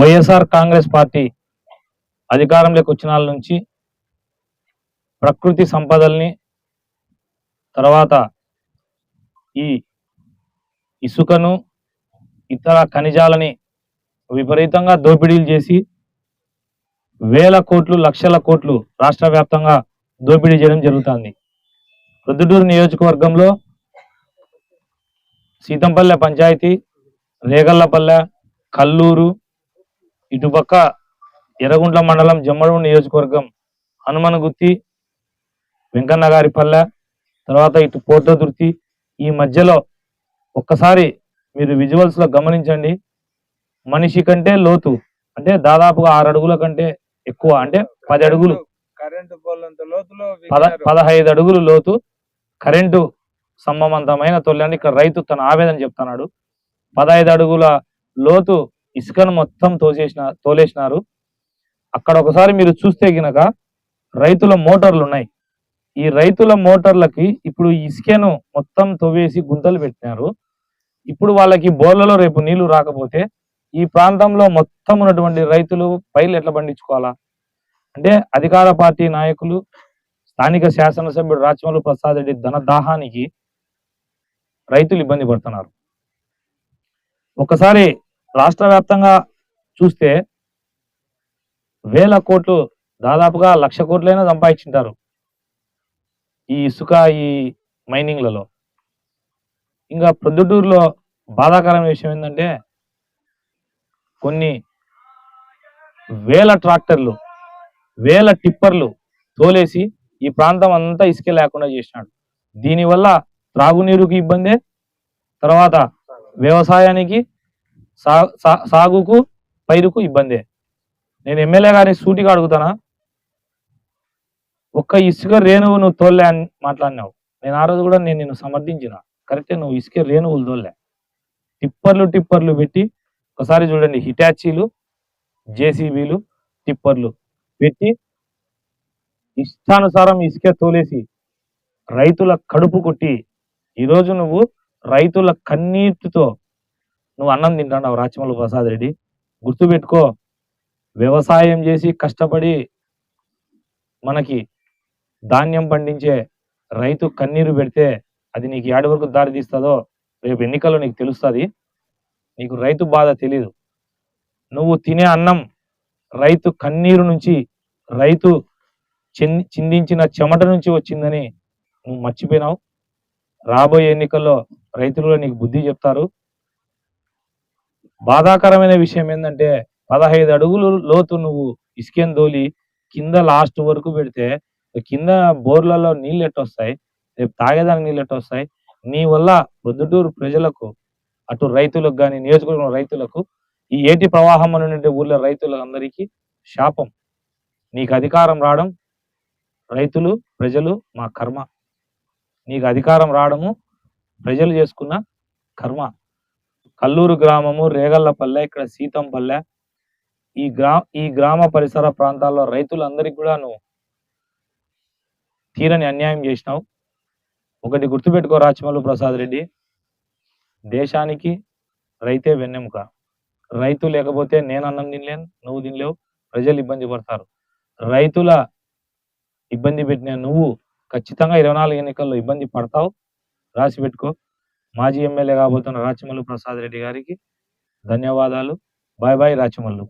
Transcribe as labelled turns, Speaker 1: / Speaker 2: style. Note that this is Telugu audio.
Speaker 1: వైఎస్ఆర్ కాంగ్రెస్ పార్టీ అధికారంలోకి వచ్చిన నుంచి ప్రకృతి సంపదల్ని తర్వాత ఈ ఇసుకను ఇతర ఖనిజాలని విపరీతంగా దోపిడీలు చేసి వేల కోట్లు లక్షల కోట్లు రాష్ట్ర వ్యాప్తంగా దోపిడీ చేయడం జరుగుతుంది. ప్రొద్దుటూరు నియోజకవర్గంలో సీతంపల్లె పంచాయతీ రేగల్లపల్లె కల్లూరు ఇటుపక్క ఎర్రగుంట్ల మండలం జమ్మడు నియోజకవర్గం హనుమనగుత్తి వెంకన్నగారిపల్లె తర్వాత ఇటు పోర్టదుర్తి ఈ మధ్యలో ఒక్కసారి మీరు విజువల్స్లో గమనించండి. మనిషి కంటే లోతు అంటే దాదాపుగా ఆరు అడుగుల కంటే ఎక్కువ అంటే పది అడుగులు.
Speaker 2: కరెంటు పోలంత లోతులో
Speaker 1: పద. పదహైదు అడుగులు లోతు. కరెంటు సంబంధమైన తొలని ఇక్కడ రైతు తన ఆవేదన చెప్తున్నాడు. పదహైదు అడుగుల లోతు ఇసుకను మొత్తం తోసేసిన తోలేసినారు. అక్కడ ఒకసారి మీరు చూస్తే గినక రైతుల మోటార్లు ఉన్నాయి. ఈ రైతుల మోటార్లకి ఇప్పుడు ఇసుకను మొత్తం తవ్వేసి గుంతలు పెట్టినారు. ఇప్పుడు వాళ్ళకి బోర్లలో రేపు నీళ్ళు రాకపోతే ఈ ప్రాంతంలో మొత్తం ఉన్నటువంటి రైతులు పైర్లు ఎట్లా పండించుకోవాలా? అంటే అధికార పార్టీ నాయకులు స్థానిక శాసనసభ్యుడు రాచమల్లు ప్రసాద్ రెడ్డి ధన దాహానికి రైతులు ఇబ్బంది పడుతున్నారు. ఒకసారి రాష్ట్ర వ్యాప్తంగా చూస్తే వేల కోట్లు దాదాపుగా లక్ష కోట్లైనా సంపాదించుంటారు ఈ ఇసుక ఈ మైనింగ్లలో. ఇంకా ప్రొద్దుటూరులో బాధాకరమైన విషయం ఏంటంటే కొన్ని వేల ట్రాక్టర్లు వేల టిప్పర్లు తోలేసి ఈ ప్రాంతం అంతా ఇసుక లేకుండా చేసినాడు. దీనివల్ల త్రాగునీరుకి ఇబ్బందే తర్వాత వ్యవసాయానికి సాగుకు పైరుకు ఇబ్బందే. నేను ఎమ్మెల్యే గారిని సూటిగా అడుగుతానా? ఒక్క ఇసుక రేణువు నువ్వు తోలే అని మాట్లాడినావు. నేను ఆ రోజు కూడా నేను నిన్ను సమర్థించిన. కరెక్టే నువ్వు ఇసుక రేణువులు తోలే టిప్పర్లు టిప్పర్లు పెట్టి ఒకసారి చూడండి హిటాచీలు జేసీబీలు టిప్పర్లు పెట్టి ఇష్టానుసారం ఇసుక తోలేసి రైతుల కడుపు కొట్టి ఈరోజు నువ్వు రైతుల కన్నీటితో నువ్వు అన్నం తింటున్నావు రాచమల్లు ప్రసాద్ రెడ్డి. గుర్తుపెట్టుకో వ్యవసాయం చేసి కష్టపడి మనకి ధాన్యం పండించే రైతు కన్నీరు పెడితే అది నీకు ఏడు వరకు దారి తీస్తుందో రేపు ఎన్నికల్లో నీకు తెలుస్తుంది. నీకు రైతు బాధ తెలీదు. నువ్వు తినే అన్నం రైతు కన్నీరు నుంచి రైతు చిందించిన చెమట నుంచి వచ్చిందని నువ్వు మర్చిపోయినావు. రాబోయే ఎన్నికల్లో రైతులు నీకు బుద్ధి చెప్తారు. బాధాకరమైన విషయం ఏంటంటే పదహైదు అడుగులు లోతు నువ్వు ఇసుకెన్ దోలి కింద లాస్ట్ వరకు పెడితే కింద బోర్లలో నీళ్ళు ఎట్టొస్తాయి రేపు తాగేదానికి నీళ్ళు ఎట్టొస్తాయి. నీ వల్ల ప్రొద్దుటూరు ప్రజలకు అటు రైతులకు కానీ నియోజకవర్గం రైతులకు ఈ ఏటి ప్రవాహం అనేటువంటి ఊర్లో రైతులందరికీ శాపం. నీకు అధికారం రావడం రైతులు ప్రజలు మా కర్మ. నీకు అధికారం రావడము ప్రజలు చేసుకున్న కర్మ. కల్లూరు గ్రామము రేగల్లపల్లె ఇక్కడ సీతంపల్లె. ఈ గ్రా ఈ గ్రామ పరిసర ప్రాంతాల్లో రైతులందరికీ కూడా నువ్వు తీరని అన్యాయం చేసినావు. ఒకటి గుర్తుపెట్టుకో రాచమల్లు ప్రసాద్ రెడ్డి. దేశానికి రైతే వెన్నెముక. రైతు లేకపోతే నేను అన్నం తినలేను నువ్వు తినలేవు ప్రజలు ఇబ్బంది పడతారు. రైతుల ఇబ్బంది పెట్టిన నువ్వు ఖచ్చితంగా ఇరవై నాలుగు ఎన్నికల్లో ఇబ్బంది పడతావు. రాసి పెట్టుకో. మాజీ ఎమ్మెల్యే కాబోతున్న రాచమల్లు ప్రసాద్ రెడ్డి గారికి ధన్యవాదాలు. Bye bye Rachamallu.